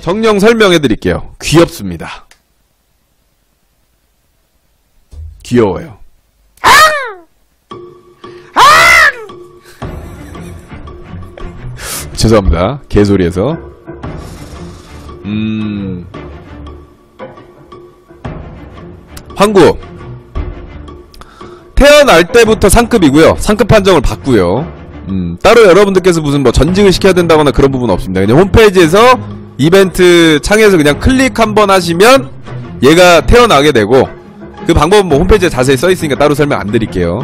정령 설명해 드릴게요. 귀엽습니다. 귀여워요. 죄송합니다. 개소리에서. 음. 황구. 태어날 때부터 상급이고요. 상급 판정을 받고요. 음, 따로 여러분들께서 무슨 뭐 전직을 시켜야 된다거나 그런 부분은 없습니다. 그냥 홈페이지에서 이벤트 창에서 그냥 클릭 한번 하시면 얘가 태어나게 되고 그 방법은 뭐 홈페이지에 자세히 써 있으니까 따로 설명 안 드릴게요.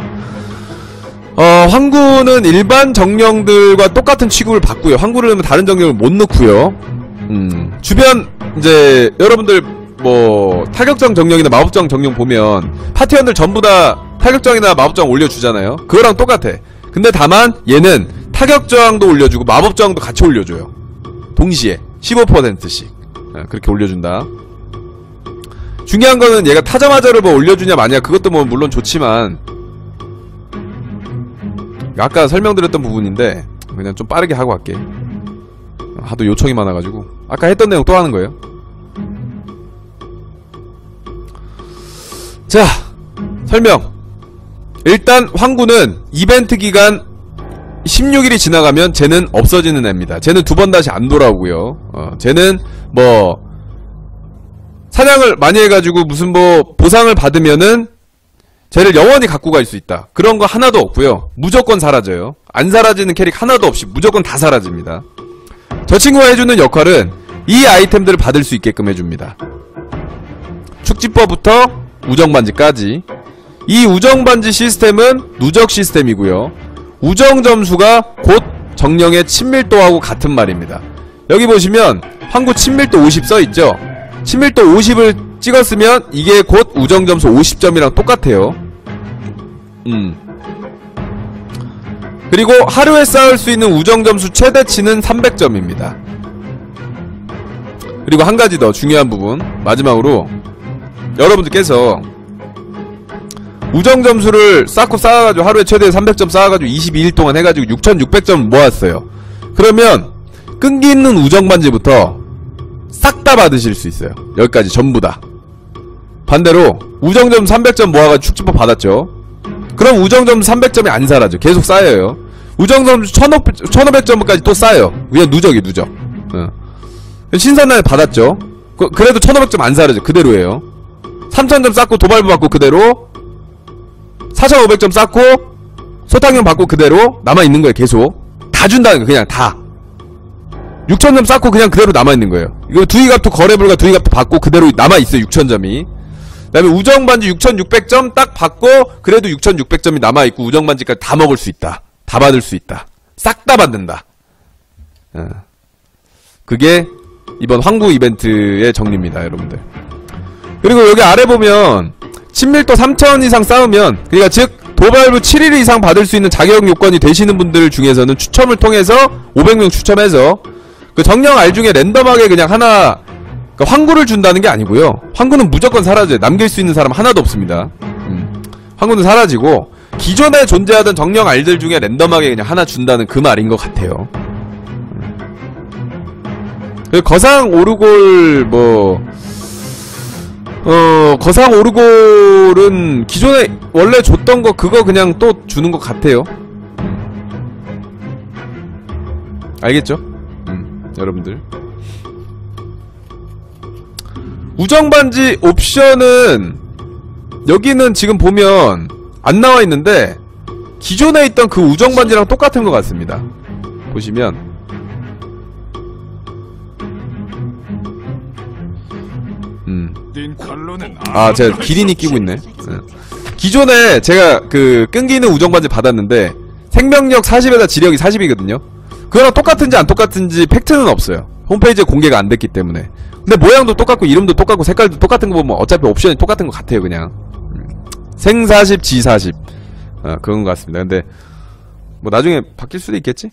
어, 황구는 일반 정령들과 똑같은 취급을 받고요. 황구를 넣으면 다른 정령을 못 넣고요. 음, 주변 이제 여러분들 뭐 타격정 정령이나 마법정 정령 보면 파티원들 전부 다 타격정이나 마법정 올려주잖아요. 그거랑 똑같아. 근데 다만 얘는 타격저항도 올려주고 마법저항도 같이 올려줘요. 동시에 15%씩 예, 그렇게 올려준다. 중요한 거는 얘가 타자마자를 뭐 올려주냐 마냐 그것도 뭐 물론 좋지만 아까 설명드렸던 부분인데 그냥 좀 빠르게 하고 갈게. 하도 요청이 많아가지고 아까 했던 내용 또 하는 거예요. 자 설명. 일단 황구는 이벤트 기간 16일이 지나가면 쟤는 없어지는 애입니다. 쟤는 두 번 다시 안 돌아오고요. 어, 쟤는 뭐 사냥을 많이 해가지고 무슨 뭐 보상을 받으면은 쟤를 영원히 갖고 갈 수 있다. 그런 거 하나도 없고요. 무조건 사라져요. 안 사라지는 캐릭 하나도 없이 무조건 다 사라집니다. 저 친구가 해주는 역할은 이 아이템들을 받을 수 있게끔 해줍니다. 축지법부터 우정반지까지 이 우정반지 시스템은 누적 시스템이고요. 우정 점수가 곧 정령의 친밀도하고 같은 말입니다. 여기 보시면 항구 친밀도 50 써있죠? 친밀도 50을 찍었으면 이게 곧 우정 점수 50점이랑 똑같아요. 음. 그리고 하루에 쌓을 수 있는 우정 점수 최대치는 300점입니다. 그리고 한 가지 더 중요한 부분 마지막으로 여러분들께서 우정 점수를 쌓고 쌓아가지고 하루에 최대 300점 쌓아가지고 22일 동안 해가지고 6600점 모았어요. 그러면 끈기 있는 우정 반지부터 싹 다 받으실 수 있어요. 여기까지 전부 다. 반대로 우정점 300점 모아가지고 축지법 받았죠. 그럼 우정점 300점이 안 사라져. 계속 쌓여요. 우정점 1500 점까지 또 쌓여요. 그냥 누적이 누적. 어. 신선날 받았죠. 그, 그래도 1500점 안 사라져. 그대로예요. 3000점 쌓고 도발부 받고 그대로 4500점 쌓고 소탕형 받고 그대로 남아있는 거예요 계속. 다 준다는 거 그냥 다. 6000점 쌓고 그냥 그대로 남아있는 거예요. 이거 두이갑도 거래불가 두이갑도 받고 그대로 남아있어요 6000점이. 그 다음에 우정반지 6600점 딱 받고 그래도 6600점이 남아있고 우정반지까지 다 먹을 수 있다. 다 받을 수 있다. 싹 다 받는다. 어. 그게 이번 황구 이벤트의 정리입니다 여러분들. 그리고 여기 아래 보면 친밀도 3000 이상 쌓으면 그러니까 즉 도발부 7일 이상 받을 수 있는 자격 요건이 되시는 분들 중에서는 추첨을 통해서 500명 추첨해서 그 정령 알 중에 랜덤하게 그냥 하나 그러니까 황구를 준다는 게 아니고요. 황구는 무조건 사라져요. 남길 수 있는 사람 하나도 없습니다. 음. 황구는 사라지고 기존에 존재하던 정령 알들 중에 랜덤하게 그냥 하나 준다는 그 말인 것 같아요. 그 거상 오르골 뭐 어, 거상 오르골은 기존에 원래 줬던 거 그거 그냥 또 주는 것 같아요. 알겠죠? 음, 여러분들. 우정반지 옵션은 여기는 지금 보면 안 나와 있는데 기존에 있던 그 우정반지랑 똑같은 것 같습니다. 보시면 음. 아, 제가 기린이 끼고 있네. 네. 기존에 제가 그 끈기는 우정반지 받았는데 생명력 40에다 지력이 40이거든요. 그거랑 똑같은지 안 똑같은지 팩트는 없어요. 홈페이지에 공개가 안 됐기 때문에. 근데 모양도 똑같고 이름도 똑같고 색깔도 똑같은 거 보면 어차피 옵션이 똑같은 것 같아요, 그냥. 음. 생 40, 지 40. 어, 그런 것 같습니다. 근데 뭐 나중에 바뀔 수도 있겠지?